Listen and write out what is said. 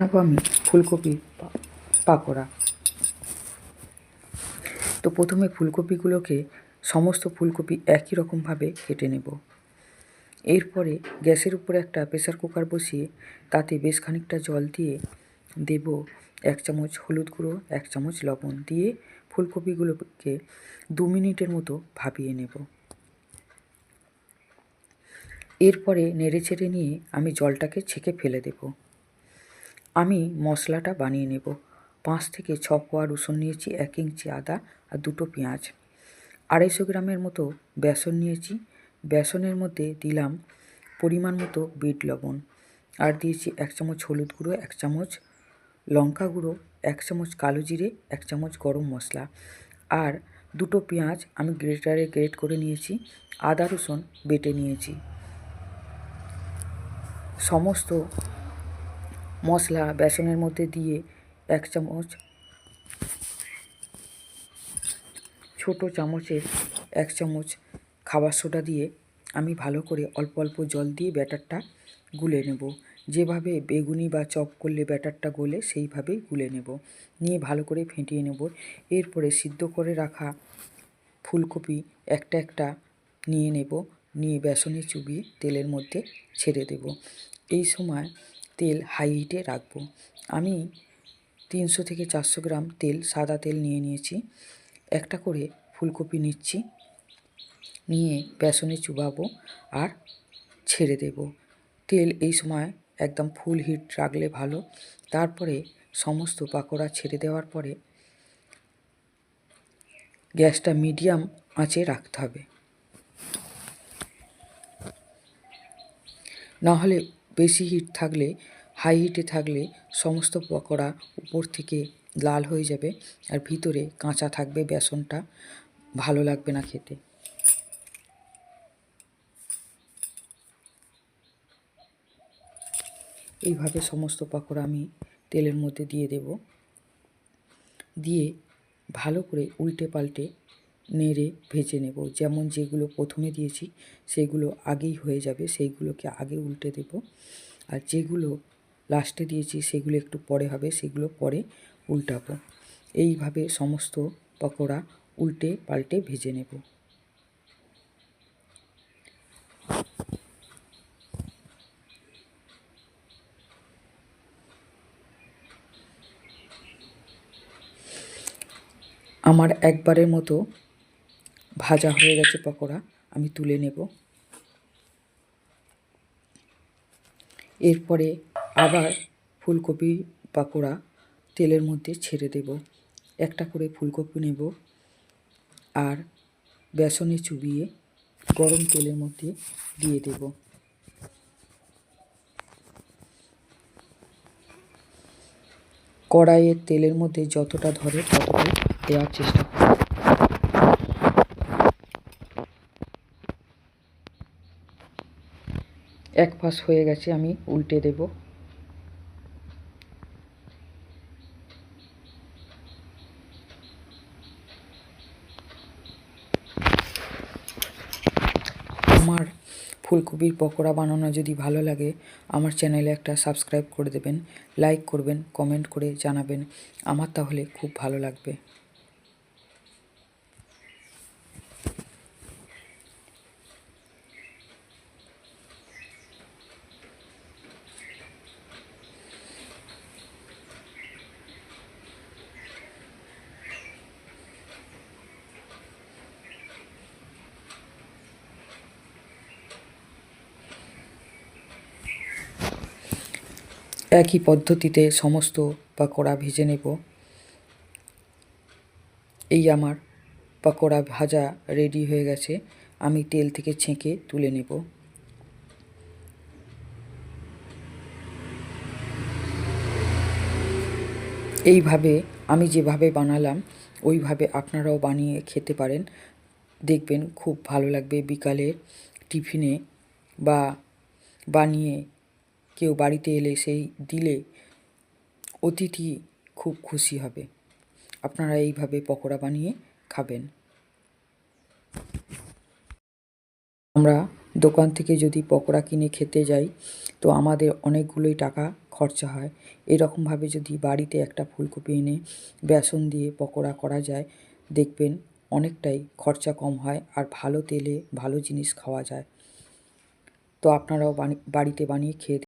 বানাবো আমি ফুলকপি পাকোড়া। তো প্রথমে ফুলকপিগুলোকে সমস্ত ফুলকপি একই রকমভাবে কেটে নেব। এরপরে গ্যাসের উপরে একটা প্রেসার কুকার বসিয়ে তাতে বেশ খানিকটা জল দিয়ে দেব এক চামচ হলুদ গুঁড়ো, এক চামচ লবণ দিয়ে ফুলকপিগুলোকে দু মিনিটের মতো ভাপিয়ে নেব। এরপরে নেড়ে চেড়ে নিয়ে আমি জলটাকে ছেঁকে ফেলে দেবো। আমি মশলাটা বানিয়ে নেব। পাঁচ থেকে ছ কোয়া রসুন নিয়েছি, এক ইঞ্চি আদা আর দুটো পেঁয়াজ। আড়াইশো গ্রামের মতো বেসন নিয়েছি। বেসনের মধ্যে দিলাম পরিমাণ মতো বিট লবণ। আর দিয়েছি এক চামচ হলুদ গুঁড়ো, এক চামচ লঙ্কা গুঁড়ো, এক চামচ কালো জিরে, এক চামচ গরম মশলা। আর দুটো পেঁয়াজ আমি গ্রেটারে গ্রেট করে নিয়েছি, আদা রসুন বেটে নিয়েছি। সমস্ত মশলা বেসনের মধ্যে দিয়ে এক চামচ, ছোট চামচের এক চামচ খাবার সোডা দিয়ে আমি ভালো করে অল্প অল্প জল দিয়ে ব্যাটারটা গুলে নেব। যেভাবে বেগুনি বা চপ করলে ব্যাটারটা গলে, সেইভাবেই গুলে নেব। নিয়ে ভালো করে ফেটিয়ে নেব। এরপরে সিদ্ধ করে রাখা ফুলকপি একটা একটা নিয়ে নেব। নিয়ে বেসনে চুবিয়ে তেলের মধ্যে ছেড়ে দেব। এই সময় তেল হাই হিটে রাখব। আমি তিনশো থেকে চারশো গ্রাম তেল, সাদা তেল নিয়ে নিয়েছি। একটা করে ফুলকপি নিচ্ছি, নিয়ে বেসনে চুবাবো আর ছেড়ে দেব। তেল এই সময় একদম ফুল হিট রাখলে ভালো। তারপরে সমস্ত পাকোড়া ছেড়ে দেওয়ার পরে গ্যাসটা মিডিয়াম আঁচে রাখতে হবে। নাহলে বেশি হিট থাকলে হাই হিটে থাকলে সমস্ত পকোড়া উপর থেকে লাল হয়ে যাবে আর ভিতরে কাঁচা থাকবে বেসনটা। ভালো লাগবে না খেতে। এইভাবে সমস্ত পকোড়া আমি তেলের মধ্যে দিয়ে দেব। দিয়ে ভালো করে উল্টে পাল্টে নেড়ে ভেজে নেব। যেমন যেগুলো প্রথমে দিয়েছি, সেগুলো আগেই হয়ে যাবে, সেইগুলোকে আগে উল্টে দেব। আর যেগুলো লাস্টে দিয়েছি, সেগুলো একটু পরে হবে, সেগুলো পরে উল্টাবো। এইভাবে সমস্ত পকোড়া উল্টে পাল্টে ভেজে নেব। আমার একবারের মতো ভাজা হয়ে গেছে পকোড়া, আমি তুলে নেব। এরপরে আবার ফুলকপি পাকোড়া তেলের মধ্যে ছেড়ে দেব। একটা করে ফুলকপি নেব আর বেসনে চুবিয়ে গরম তেলের মধ্যে দিয়ে দেব। কড়াইয়ের তেলের মধ্যে যতটা ধরে ততটাই দেওয়ার চেষ্টা এক পাশ হয়ে গেছে, আমি উল্টে দেব। আমার ফুলকপির পকোড়া বানানো যদি ভালো লাগে, আমার চ্যানেলে একটা সাবস্ক্রাইব করে দেবেন, লাইক করবেন, কমেন্ট করে জানাবেন। আমার তাহলে খুব ভালো লাগবে। একই পদ্ধতিতে সমস্ত পাকোড়া ভেজে নেব। এই আমার পাকোড়া ভাজা রেডি হয়ে গেছে। আমি তেল থেকে ছেঁকে তুলে নেব। এইভাবে আমি যেভাবে বানালাম, ওইভাবে আপনারাও বানিয়ে খেতে পারেন। দেখবেন খুব ভালো লাগবে বিকালে টিফিনে বা বানিয়ে কেউ বাড়িতে এলে সেই দিলে অতিথি খুব খুশি হবে। আপনারা এইভাবে পকোড়া বানিয়ে খাবেন। আমরা দোকান থেকে যদি পকোড়া কিনে খেতে যাই, তো আমাদের অনেকগুলোই টাকা খরচা হয়। এরকমভাবে যদি বাড়িতে একটা ফুলকপি এনে বেসন দিয়ে পকোড়া করা যায়, দেখবেন অনেকটাই খরচা কম হয় আর ভালো তেলে ভালো জিনিস খাওয়া যায়। তো আপনারাও বাড়িতে বানিয়ে খেয়ে